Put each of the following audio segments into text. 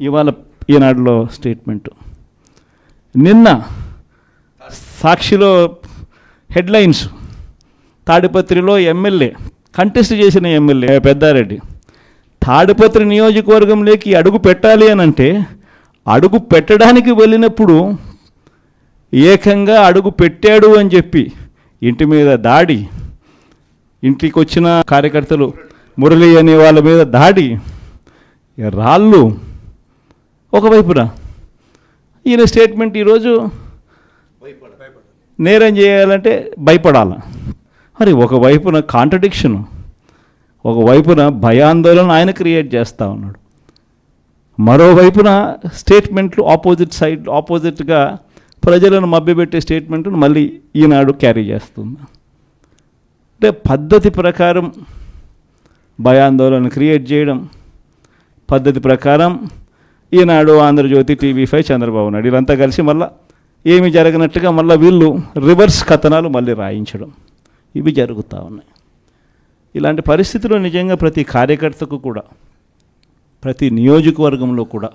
ఇవాళ ఈనాడులో స్టేట్మెంటు. నిన్న సాక్షిలో హెడ్లైన్స్ తాడిపత్రిలో ఎమ్మెల్యే కంటెస్ట్ చేసిన ఎమ్మెల్యే పెద్దారెడ్డి తాడిపత్రి నియోజకవర్గంలోకి అడుగు పెట్టాలి అని అంటే అడుగు పెట్టడానికి వెళ్ళినప్పుడు ఏకంగా అడుగు పెట్టాడు అని చెప్పి ఇంటి మీద దాడి ఇంటికి వచ్చిన కార్యకర్తలు మురళి అనే వాళ్ళ మీద దాడి రాళ్ళు ఒకవైపున. ఈయన స్టేట్మెంట్ ఈరోజు నేరం చేయాలంటే భయపడాల. మరి ఒకవైపున కాంట్రడిక్షన్ ఒకవైపున భయాందోళన ఆయన క్రియేట్ చేస్తూ ఉన్నాడు. మరోవైపున స్టేట్మెంట్లు ఆపోజిట్ సైడ్ ఆపోజిట్గా ప్రజలను మభ్యపెట్టే స్టేట్మెంట్ను మళ్ళీ ఈనాడు క్యారీ చేస్తుంది. అంటే పద్ధతి ప్రకారం భయాందోళన క్రియేట్ చేయడం పద్ధతి ప్రకారం ఈనాడు ఆంధ్రజ్యోతి టీవీ ఫైవ్ చంద్రబాబు నాయుడు వీళ్ళంతా కలిసి మళ్ళీ ఏమి జరగనట్టుగా మళ్ళీ వీళ్ళు రివర్స్ కథనాలు మళ్ళీ రాయించడం. ఇవి జరుగుతూ ఉన్నాయి. ఇలాంటి పరిస్థితుల్లో నిజంగా ప్రతి కార్యకర్తకు కూడా ప్రతి నియోజకవర్గంలో కూడా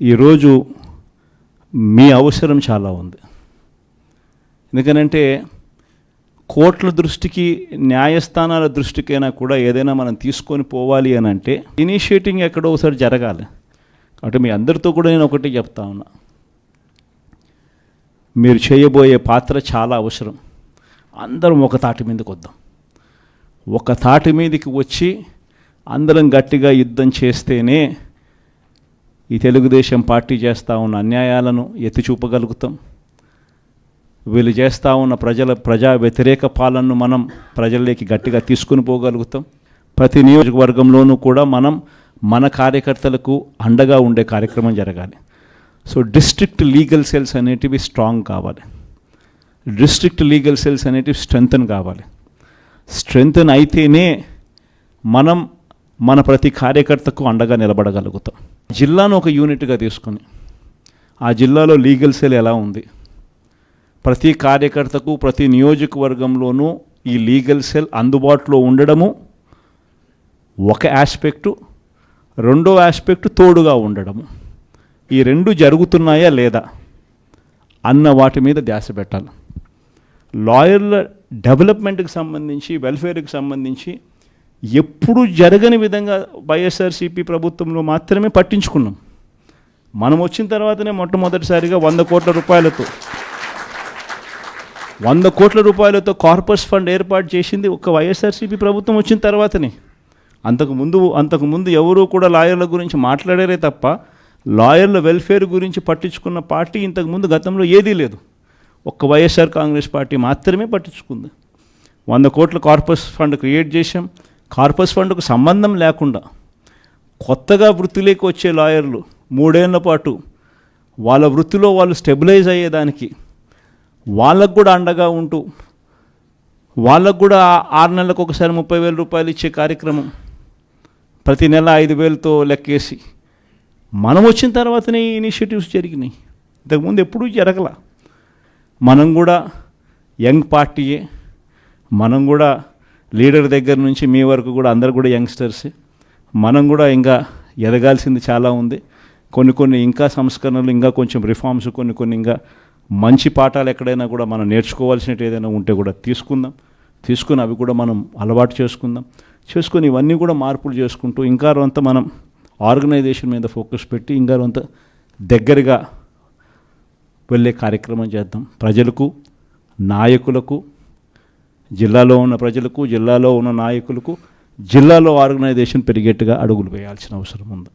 ఈరోజు మీ అవసరం చాలా ఉంది. ఎందుకనంటే కోట్ల దృష్టికి న్యాయస్థానాల దృష్టికైనా కూడా ఏదైనా మనం తీసుకొని పోవాలి అని అంటే ఇనిషియేటింగ్ ఎక్కడో ఒకసారి జరగాలి. కాబట్టి మీ అందరితో కూడా నేను ఒకటి చెప్తా ఉన్నా. మీరు చేయబోయే పాత్ర చాలా అవసరం. అందరం ఒక తాటి మీదకి వద్దాం. ఒక తాటి మీదకి వచ్చి అందరం గట్టిగా యుద్ధం చేస్తేనే ఈ తెలుగుదేశం పార్టీ చేస్తూ ఉన్న అన్యాయాలను ఎత్తి చూపగలుగుతాం. వీళ్ళు చేస్తూ ఉన్న ప్రజల ప్రజా వ్యతిరేక పాలనను మనం ప్రజల్లోకి గట్టిగా తీసుకుని పోగలుగుతాం. ప్రతి నియోజకవర్గంలోనూ కూడా మనం మన కార్యకర్తలకు అండగా ఉండే కార్యక్రమం జరగాలి. సో డిస్ట్రిక్ట్ లీగల్ సెల్స్ అనేటివి స్ట్రాంగ్ కావాలి. డిస్ట్రిక్ట్ లీగల్ సెల్స్ అనేటివి స్ట్రెంగ్తన్ కావాలి. స్ట్రెంగ్తన్ అయితేనే మనం మన ప్రతి కార్యకర్తకు అండగా నిలబడగలుగుతాం. జిల్లాను ఒక యూనిట్గా తీసుకొని ఆ జిల్లాలో లీగల్ సెల్ ఎలా ఉంది? ప్రతి కార్యకర్తకు ప్రతి నియోజకవర్గంలోనూ ఈ లీగల్ సెల్ అందుబాటులో ఉండడము ఒక ఆస్పెక్టు రెండో ఆస్పెక్ట్ తోడుగా ఉండడము ఈ రెండు జరుగుతున్నాయా లేదా అన్న వాటి మీద ధ్యాస పెట్టాలి. లాయర్ల డెవలప్మెంట్కి సంబంధించి వెల్ఫేర్కి సంబంధించి ఎప్పుడు జరగని విధంగా వైఎస్ఆర్సీపీ ప్రభుత్వంలో మాత్రమే పట్టించుకున్నాం. మనం వచ్చిన తర్వాతనే మొట్టమొదటిసారిగా వంద కోట్ల రూపాయలతో వంద కోట్ల రూపాయలతో కార్పస్ ఫండ్ ఏర్పాటు చేసింది ఒక వైఎస్ఆర్సీపీ ప్రభుత్వం వచ్చిన తర్వాతనే. అంతకు ముందు అంతకు ముందు ఎవరూ కూడా లాయర్ల గురించి మాట్లాడారే తప్ప లాయర్ల వెల్ఫేర్ గురించి పట్టించుకున్న పార్టీ ఇంతకు ముందు గతంలో ఏదీ లేదు. ఒక్క వైఎస్ఆర్ కాంగ్రెస్ పార్టీ మాత్రమే పట్టించుకుంది. వంద కోట్ల కార్పస్ ఫండ్ క్రియేట్ చేశాం. కార్పస్ ఫండ్కు సంబంధం లేకుండా కొత్తగా వృత్తిలోకి వచ్చే లాయర్లు మూడేళ్ళ పాటు వాళ్ళ వృత్తిలో వాళ్ళు స్టెబిలైజ్ అయ్యేదానికి వాళ్ళకు కూడా అండగా ఉంటూ వాళ్ళకు కూడా ఆరు నెలలకు ఒకసారి ముప్పై వేల రూపాయలు ఇచ్చే కార్యక్రమం ప్రతి నెల ఐదు వేలతో లెక్కేసి. మనం వచ్చిన తర్వాతనే ఇనిషియేటివ్స్ జరిగినాయి. ఇంతకుముందు ఎప్పుడూ జరగల. మనం కూడా యంగ్ పార్టీయే. మనం కూడా లీడర్ దగ్గర నుంచి మీ వరకు కూడా అందరు కూడా యంగ్స్టర్సే. మనం కూడా ఇంకా ఎదగాల్సింది చాలా ఉంది. కొన్ని కొన్ని ఇంకా సంస్కరణలు ఇంకా కొంచెం రిఫార్మ్స్ కొన్ని కొన్ని ఇంకా మంచి పాఠాలు ఎక్కడైనా కూడా మనం నేర్చుకోవాల్సినట్టు ఏదైనా ఉంటే కూడా తీసుకుందాం. తీసుకుని అవి కూడా మనం అలవాటు చేసుకుందాం. చేసుకొని ఇవన్నీ కూడా మార్పులు చేసుకుంటూ ఇంకా కొంత మనం ఆర్గనైజేషన్ మీద ఫోకస్ పెట్టి ఇంకా కొంత దగ్గరగా వెళ్ళే కార్యక్రమం చేద్దాం. ప్రజలకు నాయకులకు జిల్లాలో ఉన్న ప్రజలకు జిల్లాలో ఉన్న నాయకులకు జిల్లాలో ఆర్గనైజేషన్ పెరిగేట్టుగా అడుగులు వేయాల్సిన అవసరం ఉంది.